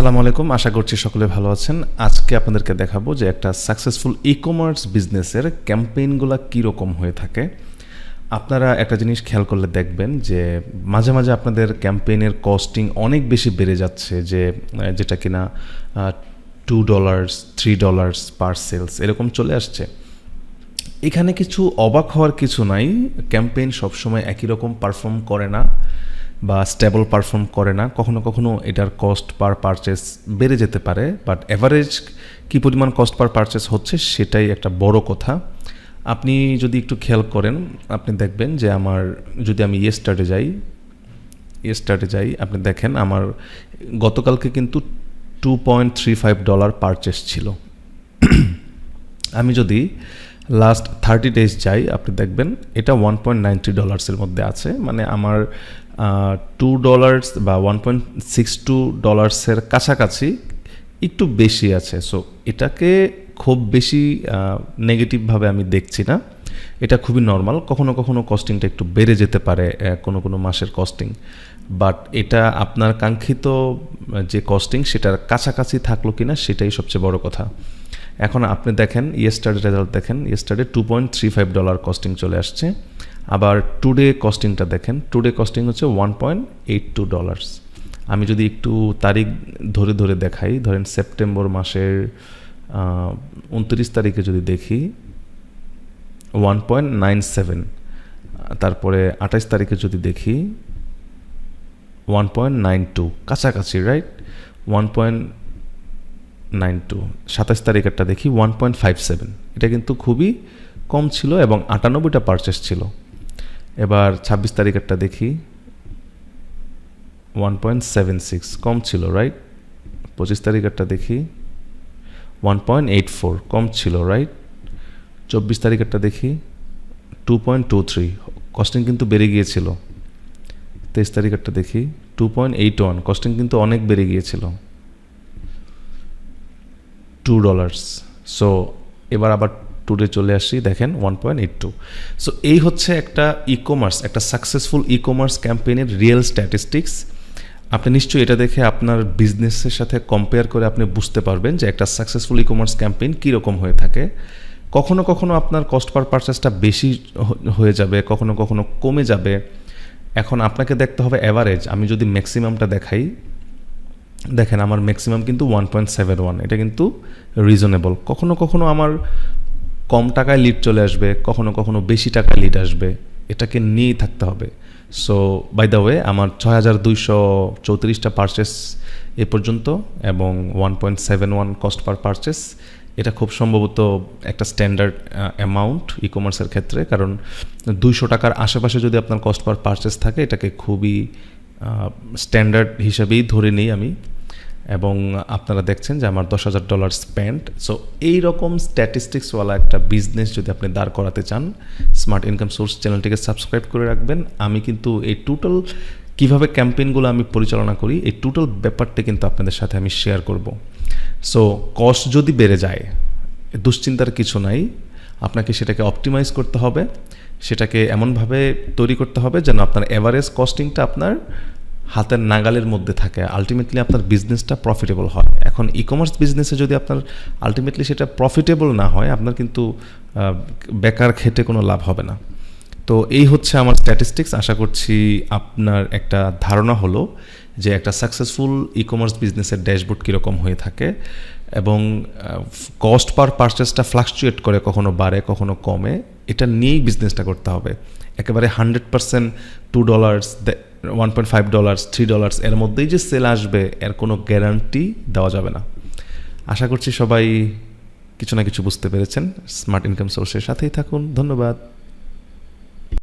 আসসালামু আলাইকুম। আশা করছি সকলে ভালো আছেন। আজকে আপনাদেরকে দেখাবো যে একটা সাকসেসফুল ই কমার্স বিজনেসের ক্যাম্পেইনগুলো কীরকম হয়ে থাকে। আপনারা একটা জিনিস খেয়াল করলে দেখবেন যে মাঝে মাঝে আপনাদের ক্যাম্পেইনের কস্টিং অনেক বেশি বেড়ে যাচ্ছে যে যেটা কিনা two dollars three dollars per sales এরকম চলে আসছে। এখানে কিছু অবাক হওয়ার কিছু নাই। ক্যাম্পেইন সবসময় একই রকম পারফর্ম করে না বা স্টেবল পারফর্ম করে না। কখনো কখনো এটার কস্ট পার পারচেস বেড়ে যেতে পারে বাট অ্যাভারেজ কী পরিমাণ কস্ট পার পারচেস হচ্ছে সেটাই একটা বড় কথা। আপনি যদি একটু খেয়াল করেন, আপনি দেখবেন যে আমার যদি আমি ইয়েস্টারডে যাই ইয়েস্টারডে যাই, আপনি দেখেন আমার গতকালকে কিন্তু two point three five dollar purchase ছিল। আমি যদি লাস্ট থার্টি ডেজ যাই, আপনি দেখবেন এটা ওয়ান পয়েন্ট নাইনটি ডলার্সের মধ্যে আছে। মানে আমার টু ডলার্স বা ওয়ান পয়েন্ট সিক্স টু ডলার্সের কাছাকাছি একটু বেশি আছে। সো এটাকে খুব বেশি নেগেটিভভাবে আমি দেখছি না। এটা খুবই নর্মাল কখনো কখনো কস্টিংটা একটু বেড়ে যেতে পারে কোনো কোনো মাসের কস্টিং বাট এটা আপনার কাঙ্ক্ষিত যে কস্টিং সেটার কাছাকাছি থাকল কিনা, সেটাই সবচেয়ে বড় কথা। এখন আপনি দেখেন ইয়েস্টারডে রেজাল্ট দেখেন yesterday two point three five dollar costing চলে আসছে। আবার টুডে কস্টিংটা দেখেন টুডে কস্টিং হচ্ছে one point eight two dollars আমি যদি একটু তারিখ ধরে ধরে দেখাই, ধরেন সেপ্টেম্বর মাসের উনত্রিশ তারিখে যদি দেখি ওয়ান পয়েন্ট নাইন সেভেন তারপরে আঠাইশ তারিখে যদি দেখি ওয়ান পয়েন্ট নাইন টু কাছাকাছি right one point nine two. সাতাশ তারিখেরটা দেখি ওয়ান পয়েন্ট ফাইভ সেভেন। এটা কিন্তু খুবই কম ছিল এবং আটানব্বইটা পারচেস ছিল। এবার ছাব্বিশ তারিখেরটা দেখি ওয়ান পয়েন্ট সেভেন সিক্স। কম ছিল রাইট পঁচিশ তারিখেরটা দেখি ওয়ান পয়েন্ট এইট ফোর। কম ছিল রাইট চব্বিশ তারিখেরটা দেখি two point two three. Costing কিন্তু বেড়ে গিয়েছিল। তেইশ তারিখেরটা দেখি two point eight one. Costing কিন্তু অনেক বেড়ে গিয়েছিল। টু ডলার্স সো এবার আবার টুডে চলে আসি, দেখেন one point eight two so এই হচ্ছে একটা ই কমার্স একটা সাকসেসফুল ই কমার্স ক্যাম্পেইনের রিয়েল স্ট্যাটিস্টিক্স আপনি নিশ্চয়ই এটা দেখে আপনার বিজনেসের সাথে কম্পেয়ার করে আপনি বুঝতে পারবেন যে একটা সাকসেসফুল ই কমার্স ক্যাম্পেইন কীরকম হয়ে থাকে। কখনো কখনো আপনার কস্ট পার পারচেসটা বেশি হয়ে যাবে, কখনো কখনো কমে যাবে। এখন আপনাকে দেখতে হবে অ্যাভারেজ আমি যদি ম্যাক্সিমামটা দেখাই দেখেন, আমার ম্যাক্সিমাম কিন্তু ওয়ান পয়েন্ট সেভেন ওয়ান এটা কিন্তু রিজনেবল কখনো কখনো আমার কম টাকায় লিড চলে আসবে, কখনো কখনো বেশি টাকায় লিড আসবে, এটাকে নিয়েই থাকতে হবে। সো বাই দ্য ওয়ে আমার ছয় হাজার দুইশো চৌত্রিশটা পারচেস এ পর্যন্ত এবং one point seven one cost per purchase এটা খুব সম্ভবত একটা স্ট্যান্ডার্ড অ্যামাউন্ট ই কমার্সের ক্ষেত্রে। কারণ দুইশো টাকার আশেপাশে যদি আপনার কস্ট পার পারচেস থাকে, এটাকে খুবই স্ট্যান্ডার্ড হিসাবেই ধরে নিই আমি। এবং আপনারা দেখছেন যে আমার দশ হাজার ডলার স্পেন্ড সো এইরকম স্ট্যাটিস্টিক্সওয়ালা একটা বিজনেস যদি আপনি দাঁড় করাতে চান স্মার্ট ইনকাম সোর্স চ্যানেলটিকে সাবস্ক্রাইব করে রাখবেন। আমি কিন্তু এই টোটাল কীভাবে ক্যাম্পেইনগুলো আমি পরিচালনা করি, এই টোটাল ব্যাপারটা কিন্তু আপনাদের সাথে আমি শেয়ার করব। সো কস্ট যদি বেড়ে যায়, দুশ্চিন্তার কিছু নাই। আপনাকে সেটাকে অপটিমাইজ করতে হবে। সেটাকে এমনভাবে তৈরি করতে হবে যেন আপনার এভারেজ কস্টিংটা আপনার হাতের নাগালের মধ্যে থাকে। আলটিমেটলি আপনার বিজনেসটা প্রফিটেবল হয়। এখন ই কমার্স বিজনেসে যদি আপনার আলটিমেটলি সেটা প্রফিটেবল না হয়, আপনার কিন্তু বেকার খেটে কোনো লাভ হবে না। তো এই হচ্ছে আমার স্ট্যাটিস্টিক্স আশা করছি আপনার একটা ধারণা হলো যে একটা সাকসেসফুল ই কমার্স বিজনেসের ড্যাশবোর্ড কীরকম হয়ে থাকে এবং কস্ট পার পারচেসটা ফ্লাকচুয়েট করে, কখনো বাড়ে, কখনো কমে, এটা নিয়েই বিজনেসটা করতে হবে। একেবারে hundred percent two dollars one point five dollars three dollars এর মধ্যেই যে সেল আসবে, এর কোনো গ্যারান্টি দেওয়া যাবে না। আশা করছি সবাই কিছু না কিছু বুঝতে পেরেছেন। স্মার্ট ইনকাম সোর্সের সাথেই থাকুন। ধন্যবাদ।